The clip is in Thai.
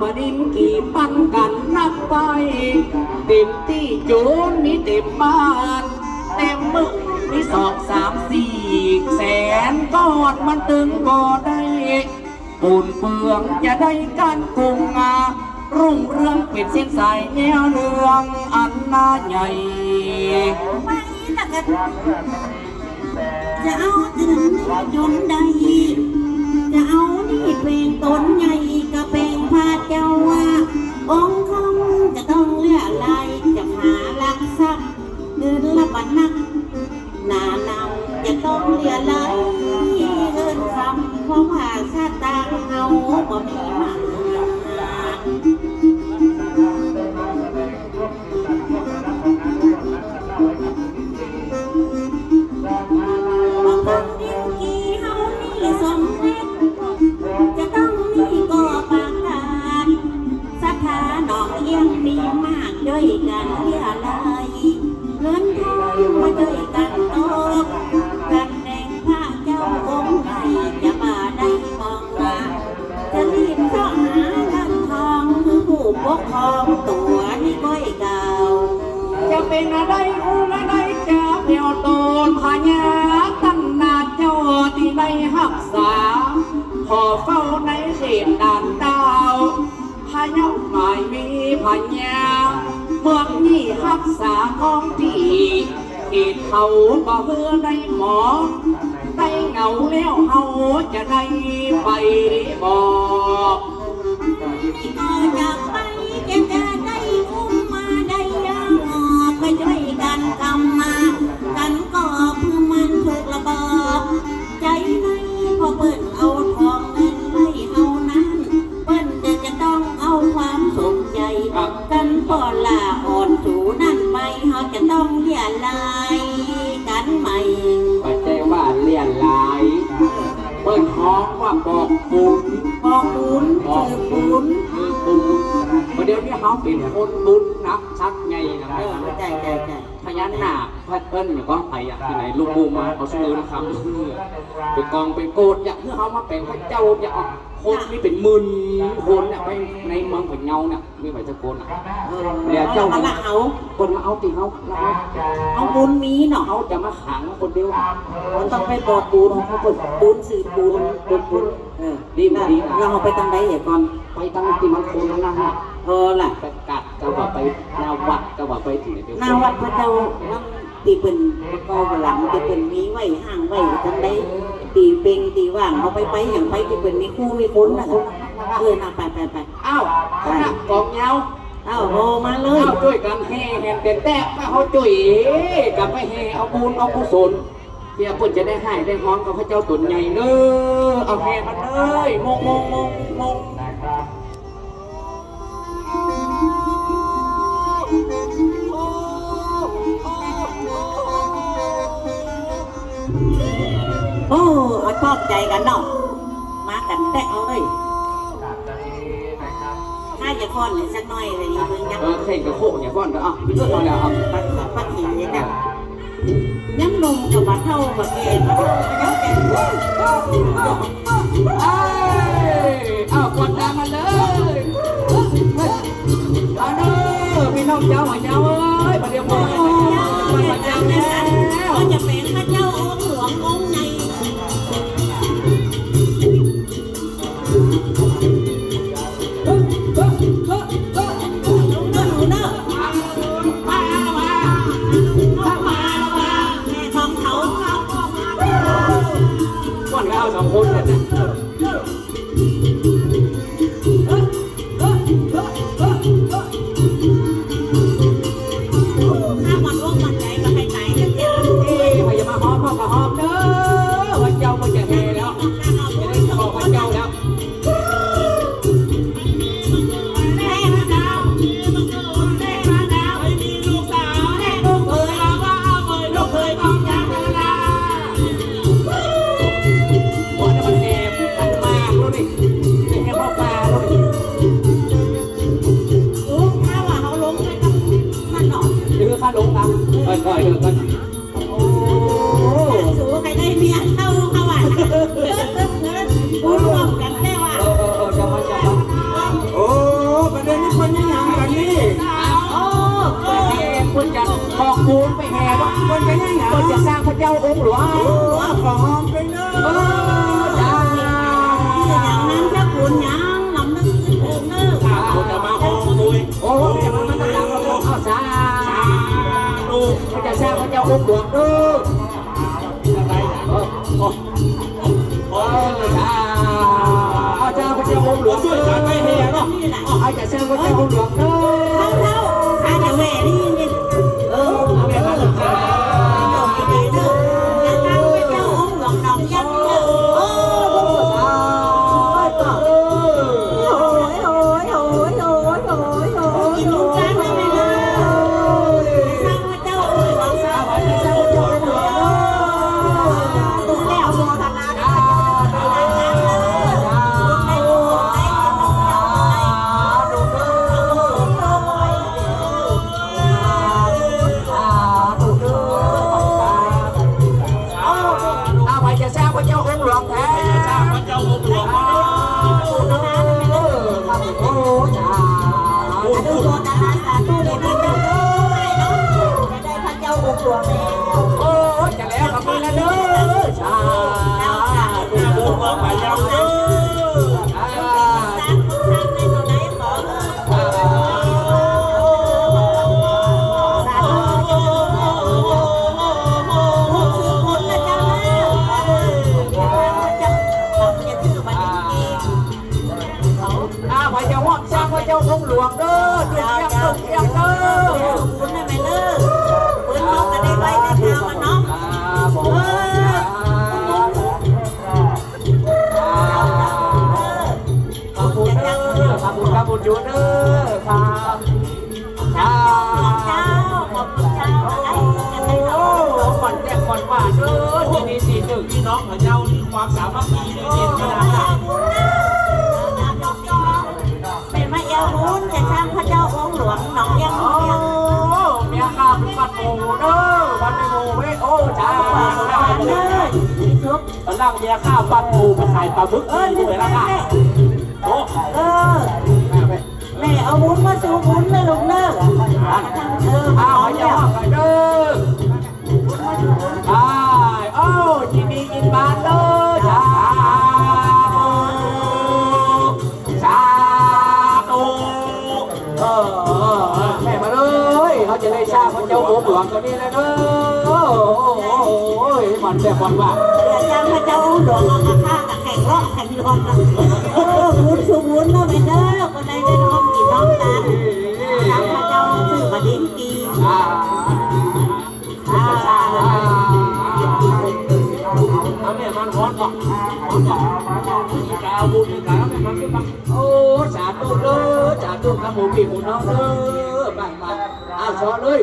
บดินกี่ปันกันนับไป เต็มที่โจนมีเต็มบ้าน เต็มมือมีสองสามสี่แสนก้อนมันตึงก็ได้ปูนเปลืองจะได้การกุงงารุ่งเรืองเป็นเส้นสายแนวเรืองอันน่าใหญ่ไม่ละกันจะเอาถึงจนใดจะเอานี่เป็นต้นใหญ่ ด้วยกันเรียลายเงินทองมาด้วยกันโตกันแดงพระเจ้าองค์ใหญ่จะมาได้มองมาจะรีบเข้าหาเงินทองคือผู้ปกครองตัวนี่ก้อยเก่าจะเป็นอะไรอูอะไรจะเพียวโตนพญาตั้งนาจเจ้าที่ได้หักษา ขอเฝ้าในเขตด่านดาวพญาหมายมีพญา เมืองนี้หักษาของที่เขตเขาบ่เพื่อได้หมอได้เหงาแล้วเฮาจะได้ไปบอก ลียลายกันใหม่ปัจจัยว่าเลี่ยนหลายเปิดท้องว่าบอกบุญบอกบุญบอกคือบุบุญคือบุญประเดี๋ยวนี้เขาเป็นคนบุญนักชักไงนะเออใจใจใจพญานาคพัดเอิ้นเนี่ยก็ไปอะที่ไหนลูกบูมาเขาซื้อนะครับไปกองไปโกดอยากให้เขามาเป็นพระเจ้าอยากคนนี่เป็นหมื่นคนเนี่ยไปในเมืองเป็นเงาเนี่ยมีไหวจะโกนอะเดี๋ยวเจ้ามาละเอาคนมาเอาตีเขาเอาบุญมีเนาะเขาจะมาขังคนเดียวมันต้องไปบอกบุญเขาบอกบุญสื่อบุญบุญบุญเออดีบ่ดีเราไปทางใดเหรอก่อนไปตั้งที่มันโคนนั่นน่ะ เออล่ะ ไปกัดก็ว่าไปหนาวัดก็ว่าไปที่ไหนเดียวหนาวัดพระเจ้านั่นตีเป็นประกอบหลังตีเป็นมีไว้ห้างไว้ทางใดตีเป็งตีว่างเอาไปไปอย่างไปตีเป็นมีคู่มีคนนะเออน่ะไปไปไปอ้าวคณะกองเงาเอ้าโอมาเลยอ้าวช่วยกันแห่แห่เต็มแตกมาเขาจุ๋ยกับไปแห่เอาบุญเอากุศลเพื่อเพิ่นจะได้ให้ได้ฮ้อนกับพระเจ้าตนใหญ่เน้อเอาแห่มันเลยมงมงมงมง โอ้เอาชอบใจกันเนาะมากันแต่เอาเลยน่าจะค้อนเลยสักหน่อยเลยนี่เพิ่งยังเออเข่งกับโคเนี่ยก้อนก็อะพี่ช่วยเราแล้วอะปัดปัดปัดขี่เนี่ยจ้ะย้ำนมกับบัดเท่าบัดเกณฑ์บัดเท่าบัดเท่าแก่ อนก็เอาสองคนกันนะ มันต้องดังเราเอาสาดูพระจ้าสร้างพระเจ้าองค์หลวงเด้ออะไรนะเออโอ้โอ้จ้าระเจ้าพระเจ้าองค์หลวงช่วยกันไม่เฮียเนาะนี่แหละไอ้จะสร้างพระเจ้าองค์หลวงเด้อเท่าเท่าข้าจะแหวนี่ นึ่งพี่น้องพระเจ้านี่ความสามัคคีนี่เด่นขนาดไหนเป็นมาเอวบุญจะสร้างพระเจ้าองค์หลวงหนองยังโอ้เมียงเมียข้าเป็นปัดโมเด้อปัดโมเว้ยโอ้จ้าเลยทุกตอนนั่งเมียข้าปัดโมไปขายปลาบึกเอ้ยดูนี่เลยแม่ละค่ะโอ้เออแม่เอาบุญมาสู่บุญเลยลูกเนอะเออมาอ้าเอาอย่าแล้วว่าไปเด้อ อหลวงตัวนี้เลยเด้อโอ้ยมันแต่บอลว่าเดี๋ยวสร้างพระเจ้าองค์หลวงเอากับข้ากับแข่งร้อบแข่งร้อบนะเออบุญสู่บุญเนอะแม่เด้อคนใดได้น้องกินน้องกันสร้างพระเจ้าสื่อมาดินกีอ่าอ่าเอาเนี่ยมันร้อนก่อนร้อนก่อนมีกาวบุญกาวมันขึ้นมาโอ้สาธุเด้อสาธุครับผมพี่ผมน้องเด้อบ้านมาเอาสอนเลย